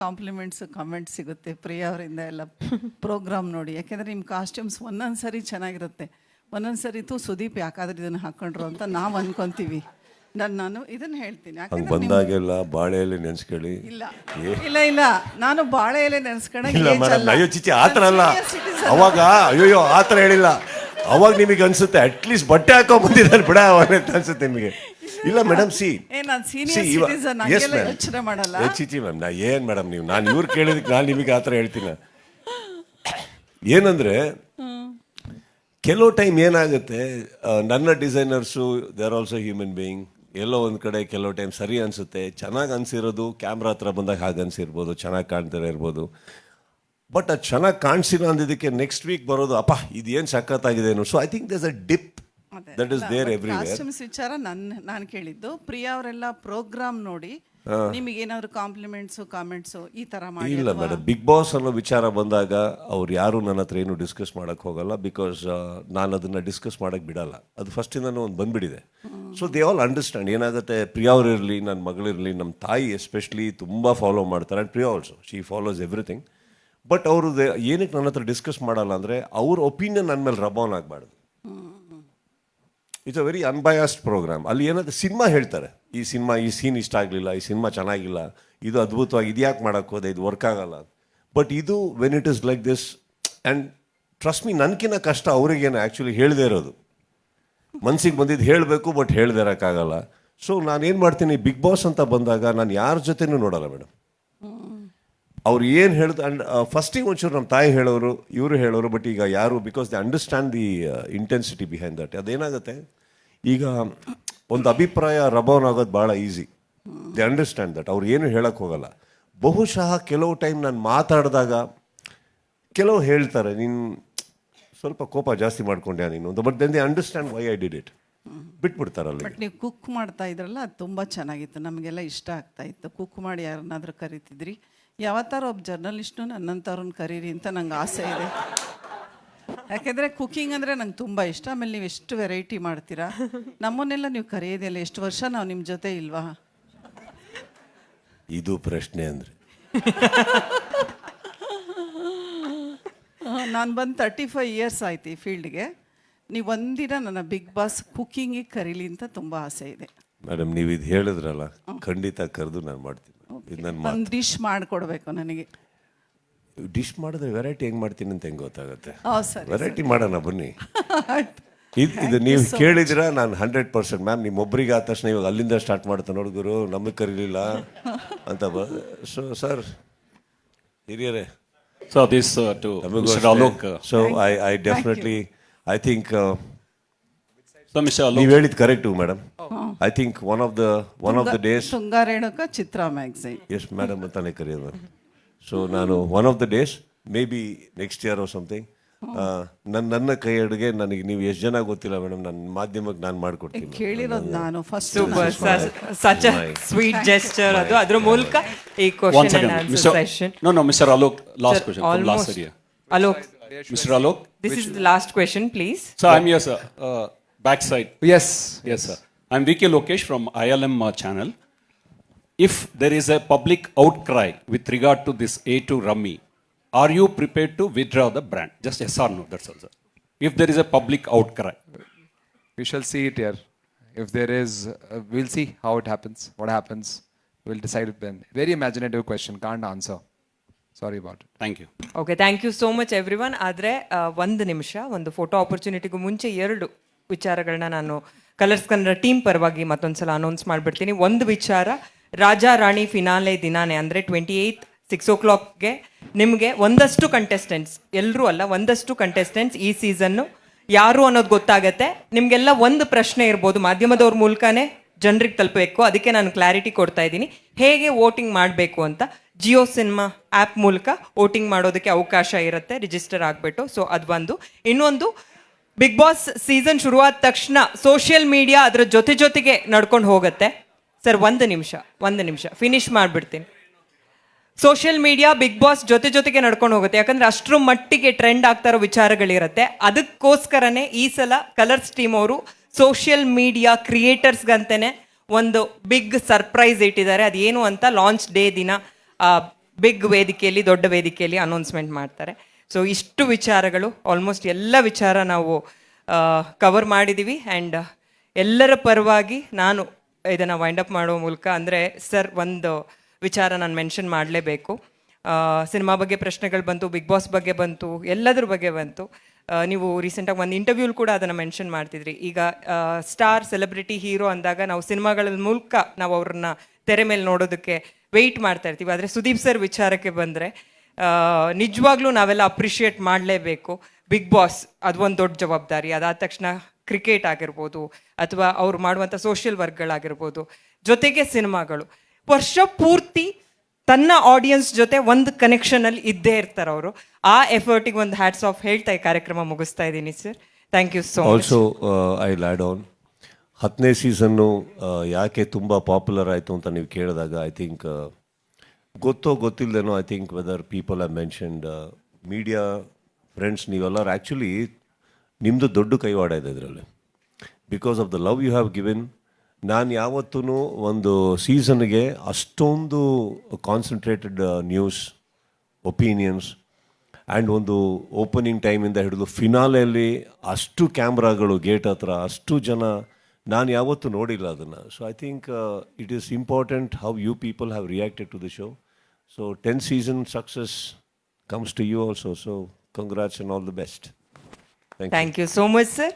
Compliments comments ಸಿಗುತ್ತೆ. ಪ್ರಿಯಾ ಅವರಿಂದ ಎಲ್ಲ ಪ್ರೋಗ್ರಾಮ್ ನೋಡಿ. ಯಾಕೆಂದ್ರೆ ನಿಮ್ಮ ಕಾಸ್ಟ್ಯೂಮ್ಸ್ ಒಂದೊಂದು ಸರಿ ಚೆನ್ನಾಗಿರುತ್ತೆ. ಒಂದೊಂದು ಸರಿ ತು ಸುದೀಪ್ ಯಾಕಾದ್ರೆ ಇದನ್ನ ಹಾಕೊಂಡ್ರು ಅಂತ ನಾವು ಅನ್ಕೊಂತೀವಿ. ನಾನು ನಾನು ಇದನ್ನ ಹೇಳ್ತೀನಿ. ಯಾಕಂದ್ರೆ ನಿಮ್- ಬಂದಾಗೆಲ್ಲ ಬಾಳೆಯಲ್ಲಿ ನೆನ್ಸ್ಕೊಳ್ಳಿ. ಇಲ್ಲ. ಇಲ್ಲ ಇಲ್ಲ. ನಾನು ಬಾಳೆ ಎಲೆ ಇಲ್ಲ ಮೇಡಮ್. ಅಯ್ಯೋ ಚಿಚಿ ಆ ಥರ ಅಲ್ಲ. ಅವಾಗ ಅಯ್ಯೋ ಆತರ ಥರ ಹೇಳಿಲ್ಲ. ಅವಾಗ ನಿಮಗೆ ಅನ್ಸುತ್ತೆ ಅಟ್ಲೀಸ್ಟ್ ಬಟ್ಟೆ ಹಾಕೊಂಡ್ ಬಂದಿದ್ದಾನೆ ಬಿಡ ಅವನೇ ಅಂತ ಅನ್ಸುತ್ತೆ ನಿಮಗೆ. ಇಲ್ಲ ಮೇಡಮ್ ಸಿ. ಏ ನಾನು ಸೀನಿಯರ್ ಸಿಟಿಸನ್ ಹಂಗೆಲ್ಲ ಯೋಚನೆ ಮಾಡಲ್ಲ? ಚಿಚಿ ಮ್ಯಾಮ್ ನಾ ಏನ್ ಮೇಡಮ್ ನೀವು? ನಾನು ಇವ್ರು ಕೇಳಿದಕ್ಕೆ ನಾನು ನಿಮಗೆ ಆ ಥರ ಹೇಳ್ತೀನಿ. ಏನಂದ್ರೆ ಕೆಲವು ಟೈಮ್ ಏನಾಗುತ್ತೆ ಆ, ನನ್ನ designers they are also human being ಎಲ್ಲೋ ಒಂದು ಕಡೆ ಕೆಲವು ಟೈಮ್ ಸರಿ ಅನ್ಸುತ್ತೆ. ಚೆನ್ನಾಗಿ ಅನ್ಸಿರೋದು ಕ್ಯಾಮ್ರಾ ಹತ್ರ ಬಂದಾಗ ಹಾಗೆ ಅನಿಸಿರ್ಬೋದು ಚೆನ್ನಾಗಿ ಕಾಣ್ತಾರೆ ಇರ್ಬೋದು. ಬಟ್ ಅದು ಚೆನ್ನಾಗಿ ಕಾಣಿಸಿಲ್ಲ ಅಂದಿದ್ದಕ್ಕೆ ನೆಕ್ಸ್ಟ್ ವೀಕ್ ಬರೋದು ಅಪ್ಪ ಇದೇನು ಸಖತ್ತಾಗಿದೆ so I think thus a dip that is there everywhere costumes ವಿಚಾರ ನನ್ನ ನಾನು ಕೇಳಿದ್ದು ಪ್ರಿಯಾ ಅವರೆಲ್ಲ ಪ್ರೋಗ್ರಾಮ್ ನೋಡಿ ನಿಮಗೆ ಏನಾದ್ರು ಕಾಂಪ್ಲಿಮೆಂಟ್ಸ್ ಕಾಮೆಂಟ್ಸ್ ಈ ತರ ಮಾಡಿ ಇಲ್ಲ ಮೇಡಮ್ ಬಿಗ್ ಬಾಸ್ ಅನ್ನೋ ವಿಚಾರ ಬಂದಾಗ ಅವ್ರು ಯಾರು ನನ್ನ ಹತ್ರ ಏನು ಡಿಸ್ಕಸ್ ಮಾಡಕ್ ಹೋಗಲ್ಲ ಬಿಕಾಸ್ ನಾನು ಅದನ್ನ ಡಿಸ್ಕಸ್ ಮಾಡಕ್ ಬಿಡಲ್ಲ. ಅದು ಫಸ್ಟಿಂದನೂ ಒಂದು ಬಂದ್ಬಿಟ್ಟಿದೆ. ಸೊ ದೇ ಆಲ್ ಅಂಡರ್ಸ್ಟ್ಯಾಂಡ್ ಏನಾಗುತ್ತೆ ಪ್ರಿಯಾ ಅವರಿರಲಿ ಇರಲಿ ನನ್ನ ಮಗಳಿರಲಿ ನಮ್ಮ ತಾಯಿ ಎಸ್ಪೆಷಲಿ ತುಂಬ ಫಾಲೋ ಮಾಡ್ತಾರೆ. And Priya also she follows everything but ಅವರು ಏನಕ್ಕೆ ನನ್ನ ಹತ್ರ ಡಿಸ್ಕಸ್ ಮಾಡಲ್ಲ ಅಂದರೆ ಅವ್ರ ಒಪಿನಿಯನ್ ನನ್ನ ಮೇಲೆ ರಬಾನ್ ಆಗಬಾರ್ದು. It's a very unbiased programme ಅಲ್ಲಿ ಏನಾದರೂ ಸಿನಿಮಾ ಹೇಳ್ತಾರೆ. ಈ ಸಿನಿಮಾ, ಈ ಸೀನ್ ಇಷ್ಟ ಆಗಲಿಲ್ಲ, ಈ ಸಿನಿಮಾ ಚೆನ್ನಾಗಿಲ್ಲ, ಇದು ಅದ್ಭುತವಾಗಿ, ಇದು ಯಾಕೆ ಮಾಡೋಕ್ಕೆ ಹೋದೆ, ಇದು ವರ್ಕ್ ಆಗಲ್ಲ ಬಟ್ ಇದು when it is like this and trust me ನನಗಿನ್ನ ಕಷ್ಟ ಅವರಿಗೇನು ಆ್ಯಕ್ಚುಲಿ ಹೇಳದೇ ಇರೋದು. ಮನಸ್ಸಿಗೆ ಬಂದಿದ್ದು ಹೇಳಬೇಕು ಬಟ್ ಹೇಳದೇ ಇರೋಕ್ಕಾಗಲ್ಲ. ಸೊ ನಾನೇನು ಮಾಡ್ತೀನಿ ಬಿಗ್ ಬಾಸ್ ಅಂತ ಬಂದಾಗ ನಾನು ಯಾರ ಜೊತೆನೂ ನೋಡಲ್ಲ ಮೇಡಮ್ ಅವ್ರು ಏನು ಹೇಳ್ದು ಅಂಡ್ ಫಸ್ಟಿಗೆ ಒಂಚೂರು ನಮ್ಮ ತಾಯಿ ಹೇಳೋರು, ಇವರು ಹೇಳೋರು ಬಟ್ ಈಗ ಯಾರು because they understand the intensity behind that ಅದೇನಾಗುತ್ತೆ, ಈಗ ಒಂದು ಅಭಿಪ್ರಾಯ ರಬೌನ್ ಆಗೋದು ಭಾಳ ಈಸಿ ದೇ ಅಂಡರ್ಸ್ಟ್ಯಾಂಡ್ ದಟ್ ಅವ್ರು ಏನು ಹೇಳಕ್ಕೆ ಹೋಗಲ್ಲ. ಬಹುಶಃ ಕೆಲವು ಟೈಮ್ ನಾನು ಮಾತಾಡಿದಾಗ ಕೆಲವು ಹೇಳ್ತಾರೆ, ನೀನು ಸ್ವಲ್ಪ ಕೋಪ ಜಾಸ್ತಿ ಮಾಡ್ಕೊಂಡ್ಯಾ ನೀನು ಅಂತ. But then they understand why I did it ಬಿಟ್ಬಿಡ್ತಾರಲ್ಲ but ನೀವು ಕುಕ್ ಮಾಡ್ತಾ ಇದ್ರಲ್ಲ, ಅದು ತುಂಬ ಚೆನ್ನಾಗಿತ್ತು. ನಮಗೆಲ್ಲ ಇಷ್ಟ ಆಗ್ತಾ ಇತ್ತು. ಕುಕ್ ಮಾಡಿ ಯಾರನ್ನಾದರೂ ಕರಿತಿದ್ರಿ. ಯಾವತ್ತಾರ ಒಬ್ಬ ಜರ್ನಲಿಸ್ಟ್ನು ನನ್ನಂಥವ್ರನ್ನ ಕರೀರಿ ಅಂತ ನಂಗೆ ಆಸೆ ಇದೆ. ಯಾಕೆಂದರೆ ಕುಕಿಂಗ್ ಅಂದರೆ ನಂಗೆ ತುಂಬ ಇಷ್ಟ. ಆಮೇಲೆ ನೀವು ಎಷ್ಟು ವೆರೈಟಿ ಮಾಡ್ತೀರಾ? ನಮ್ಮನ್ನೆಲ್ಲ ನೀವು ಕರೆಯೋದಿಲ್ಲ ಎಷ್ಟು ವರ್ಷ ನಾವು ನಿಮ್ಮ ಜೊತೆ ಇಲ್ವಾ? ಇದು ಪ್ರಶ್ನೆ ಅಂದರೆ. ನಾನು ಬಂದು ತರ್ಟಿ ಫೈವ್ ಇಯರ್ಸ್ ಆಯ್ತು ಈ ಫೀಲ್ಡ್ಗೆ. ನೀವು ಒಂದಿನ ನನ್ನ ಬಿಗ್ ಬಾಸ್ ಕುಕ್ಕಿಂಗಿಗೆ ಕರೀಲಿ ಅಂತ ತುಂಬ ಆಸೆ ಇದೆ. ಮೇಡಮ್ ನೀವು ಇದು ಹೇಳಿದ್ರಲ್ಲ ಖಂಡಿತ ಕರೆದು ನಾನು ಮಾಡ್ತೀನಿ. ಇದು ನನ್ನ ಮಾತು ಒಂದು ಡಿಶ್ ಮಾಡಿಕೊಡ್ಬೇಕು ನನಗೆ. ಡಿಶ್ ಮಾಡಿದ್ರೆ ವೆರೈಟಿ ಹೆಂಗೆ ಮಾಡ್ತೀನಿ ಅಂತ ಹೆಂಗೆ ಗೊತ್ತಾಗುತ್ತೆ? ಹಾಂ ಸರಿ ವೆರೈಟಿ ಮಾಡೋಣ ಬನ್ನಿ. ಇದು ಇದು ನೀವು ಕೇಳಿದಿರ ನಾನು ಹಂಡ್ರೆಡ್ ಪರ್ಸೆಂಟ್ ಮ್ಯಾಮ್ ನಿಮ್ಮೊಬ್ಬರಿಗೆ ಆದ ತಕ್ಷಣ ಇವಾಗ ಅಲ್ಲಿಂದ ಸ್ಟಾರ್ಟ್ ಮಾಡ್ತಾನೆ ಹುಡುಗರು ನಮಗೆ ಕರೀಲಿಲ್ಲ ಅಂತ ಸೊ ಸರ್ ಹಿರಿಯರೇ. So this uh, to Mr. Alok. So I I definitely I think So Mr. Alok, ನೀವು ಹೇಳಿದ್ದು correct madam I think one of the one of the days Tunga Renuka Chitra magazine yes madam ಅಂತಾನೆ ಕರೆಯೋದು so ನಾನು one of the days maybe next year something ನನ್ನ ನನ್ನ ಕೈ ಅಡುಗೆ ನನಗೆ ನೀವು ಎಷ್ಟು ಜನ ಗೊತ್ತಿಲ್ಲ ಮೇಡಮ್ ನನ್ನ ಮಾಧ್ಯಮಕ್ಕೆ ನಾನು ಮಾಡ್ಕೊಡ್ತೀನಿ ಕೇಳಿರೋದು ನಾನು first super such a sweet gesture ಅದು ಅದ್ರ ಮೂಲಕ ಈ once question again, and Mr. Answer session No, no, Mr. Alok, last question from last area. Alok Mr. Alok, this is the last question please so I'm here, sir. Uh, backside. Yes. Yes, sir. I'm VK Lokesh from ILM uh, channel. If there is a public outcry with regard to this A2 Rummy, are you prepared to withdraw the brand? Just yes or no, that's all, sir. If there is a public outcry. We shall see it here. If there is, uh, we'll see how it happens. What happens, we'll decide it then. Very imaginative question. Can't answer. Sorry about it. Thank you. Okay thank you so much everyone ಆದರೆ ಒಂದು ನಿಮಿಷ ಒಂದು photo ಆಪರ್ಚುನಿಟಿಗೂ ಮುಂಚೆ ಎರಡು ವಿಚಾರಗಳನ್ನ ನಾನು colours Kannada team ಪರವಾಗಿ ಮತ್ತೊಂದ್ಸಲ announce ಮಾಡಿಬಿಡ್ತೀನಿ. ಒಂದು ವಿಚಾರ, ರಾಜ ರಾಣಿ ಫಿನಾಲೆ ದಿನಾನೇ ಅಂದರೆ ಟ್ವೆಂಟಿ ಏಯ್ತ್ ಸಿಕ್ಸ್ ಓ ಕ್ಲಾಕ್ಗೆ ನಿಮಗೆ ಒಂದಷ್ಟು ಕಂಟೆಸ್ಟೆಂಟ್ಸ್ ಎಲ್ಲರೂ ಅಲ್ಲ, ಒಂದಷ್ಟು ಕಂಟೆಸ್ಟೆಂಟ್ಸ್ ಈ ಸೀಸನ್ನು ಯಾರು ಅನ್ನೋದು ಗೊತ್ತಾಗತ್ತೆ. ನಿಮಗೆಲ್ಲ ಒಂದು ಪ್ರಶ್ನೆ ಇರ್ಬೋದು, ಮಾಧ್ಯಮದವ್ರ ಮೂಲಕನೇ ಜನರಿಗೆ ತಲುಪಬೇಕು. ಅದಕ್ಕೆ ನಾನು ಕ್ಲಾರಿಟಿ ಕೊಡ್ತಾ ಇದ್ದೀನಿ. ಹೇಗೆ ವೋಟಿಂಗ್ ಮಾಡಬೇಕು ಅಂತ ಜಿಯೋ ಸಿನಿಮಾ ಆ್ಯಪ್ ಮೂಲಕ ವೋಟಿಂಗ್ ಮಾಡೋದಕ್ಕೆ ಅವಕಾಶ ಇರುತ್ತೆ ರಿಜಿಸ್ಟರ್ ಆಗಿಬಿಟ್ಟು. ಸೊ ಅದು ಒಂದು ಇನ್ನೊಂದು ಬಿಗ್ ಬಾಸ್ ಸೀಸನ್ ಶುರುವಾದ ತಕ್ಷಣ ಸೋಷಿಯಲ್ ಮೀಡಿಯಾ ಅದರ ಜೊತೆ ಜೊತೆಗೆ ನಡ್ಕೊಂಡು ಹೋಗುತ್ತೆ. ಸರ್ ಒಂದು ನಿಮಿಷ ಒಂದು ನಿಮಿಷ ಫಿನಿಶ್ ಮಾಡಿಬಿಡ್ತೀನಿ. ಸೋಷಿಯಲ್ ಮೀಡಿಯಾ ಬಿಗ್ ಬಾಸ್ ಜೊತೆ ಜೊತೆಗೆ ನಡ್ಕೊಂಡು ಹೋಗುತ್ತೆ. ಯಾಕಂದ್ರೆ ಅಷ್ಟರ ಮಟ್ಟಿಗೆ ಟ್ರೆಂಡ್ ಆಗ್ತಾ ಇರೋ ವಿಚಾರಗಳಿರುತ್ತೆ. ಅದಕ್ಕೋಸ್ಕರನೇ ಈ ಸಲ ಕಲರ್ಸ್ ಟೀಮ್ ಅವರು ಸೋಷಿಯಲ್ ಮೀಡಿಯಾ ಕ್ರಿಯೇಟರ್ಸ್ಗಂತೇ ಒಂದು ಬಿಗ್ ಸರ್ಪ್ರೈಸ್ ಇಟ್ಟಿದ್ದಾರೆ. ಅದೇನು ಅಂತ ಲಾಂಚ್ ಡೇ ದಿನ ಬಿಗ್ ವೇದಿಕೆಯಲ್ಲಿ, ದೊಡ್ಡ ವೇದಿಕೆಯಲ್ಲಿ ಅನೌನ್ಸ್ಮೆಂಟ್ ಮಾಡ್ತಾರೆ. ಸೊ ಇಷ್ಟು ವಿಚಾರಗಳು ಆಲ್ಮೋಸ್ಟ್ ಎಲ್ಲ ವಿಚಾರ ನಾವು ಕವರ್ ಮಾಡಿದ್ದೀವಿ ಆ್ಯಂಡ್ ಎಲ್ಲರ ಪರವಾಗಿ ನಾನು ಇದನ್ನು ವೈಂಡ್ ಅಪ್ ಮಾಡುವ ಮೂಲಕ ಅಂದರೆ ಸರ್ ಒಂದು ವಿಚಾರ ನಾನು ಮೆನ್ಷನ್ ಮಾಡಲೇಬೇಕು. ಸಿನಿಮಾ ಬಗ್ಗೆ ಪ್ರಶ್ನೆಗಳು ಬಂತು ಬಿಗ್ ಬಾಸ್ ಬಗ್ಗೆ ಬಂತು, ಎಲ್ಲದ್ರ ಬಗ್ಗೆ ಬಂತು. ನೀವು ರೀಸೆಂಟಾಗಿ ಒಂದು ಇಂಟರ್ವ್ಯೂಲ್ ಕೂಡ ಅದನ್ನು ಮೆನ್ಷನ್ ಮಾಡ್ತಿದ್ರಿ. ಈಗ ಸ್ಟಾರ್ ಸೆಲೆಬ್ರಿಟಿ ಹೀರೋ ಅಂದಾಗ ನಾವು ಸಿನಿಮಾಗಳ ಮೂಲಕ ನಾವು ಅವ್ರನ್ನ ತೆರೆ ಮೇಲೆ ನೋಡೋದಕ್ಕೆ ವೆಯ್ಟ್ ಮಾಡ್ತಾ ಇರ್ತೀವಿ. ಆದರೆ ಸುದೀಪ್ ಸರ್ ವಿಚಾರಕ್ಕೆ ಬಂದರೆ ನಿಜವಾಗ್ಲೂ ನಾವೆಲ್ಲ ಅಪ್ರಿಷಿಯೇಟ್ ಮಾಡಲೇಬೇಕು. ಬಿಗ್ ಬಾಸ್ ಅದು ಒಂದು ದೊಡ್ಡ ಜವಾಬ್ದಾರಿ. ಅದಾದ ತಕ್ಷಣ ಕ್ರಿಕೆಟ್ ಆಗಿರ್ಬೋದು ಅಥವಾ ಅವ್ರು ಮಾಡುವಂಥ ಸೋಷಿಯಲ್ ವರ್ಕ್ಗಳಾಗಿರ್ಬೋದು ಜೊತೆಗೆ ಸಿನಿಮಾಗಳು. ವರ್ಷ ಪೂರ್ತಿ ತನ್ನ ಆಡಿಯನ್ಸ್ ಜೊತೆ ಒಂದು ಕನೆಕ್ಷನಲ್ಲಿ ಇದ್ದೇ ಇರ್ತಾರೆ ಅವರು. ಆ ಎಫರ್ಟಿಗೆ ಒಂದು ಹ್ಯಾಟ್ಸ್ ಆಫ್ ಹೇಳ್ತಾ ಈ ಕಾರ್ಯಕ್ರಮ ಮುಗಿಸ್ತಾ ಇದ್ದೀನಿ sir thank you so also I lead on ಹತ್ತನೇ ಸೀಸನ್ನು ಯಾಕೆ ತುಂಬ ಪಾಪ್ಯುಲರ್ ಆಯಿತು ಅಂತ ನೀವು ಕೇಳಿದಾಗ ಐ ಥಿಂಕ್ ಗೊತ್ತೋ ಗೊತ್ತಿಲ್ಲದೇನೋ I think whether people are mentioned media friends ನೀವೆಲ್ಲರೂ ಆ್ಯಕ್ಚುಲಿ ನಿಮ್ಮದು ದೊಡ್ಡ ಕೈವಾಡ ಇದೆ ಇದರಲ್ಲಿ. Because of the love you have given ನಾನು ಯಾವತ್ತೂ ಒಂದು ಸೀಸನ್ಗೆ ಅಷ್ಟೊಂದು ಕಾನ್ಸಂಟ್ರೇಟೆಡ್ ನ್ಯೂಸ್ ಒಪಿನಿಯನ್ಸ್ ಆ್ಯಂಡ್ ಒಂದು ಓಪನಿಂಗ್ ಟೈಮಿಂದ ಹಿಡಿದು ಫಿನಾಲೆಯಲ್ಲಿ ಅಷ್ಟು ಕ್ಯಾಮ್ರಾಗಳು ಗೇಟ್ ಹತ್ರ ಅಷ್ಟು ಜನ ನಾನು ಯಾವತ್ತೂ ನೋಡಿಲ್ಲ ಅದನ್ನು. So I think it is important how you people have reacted to the show So 10 season success comes to you also. So congrats and all the best. Thank, Thank you. you so much, sir.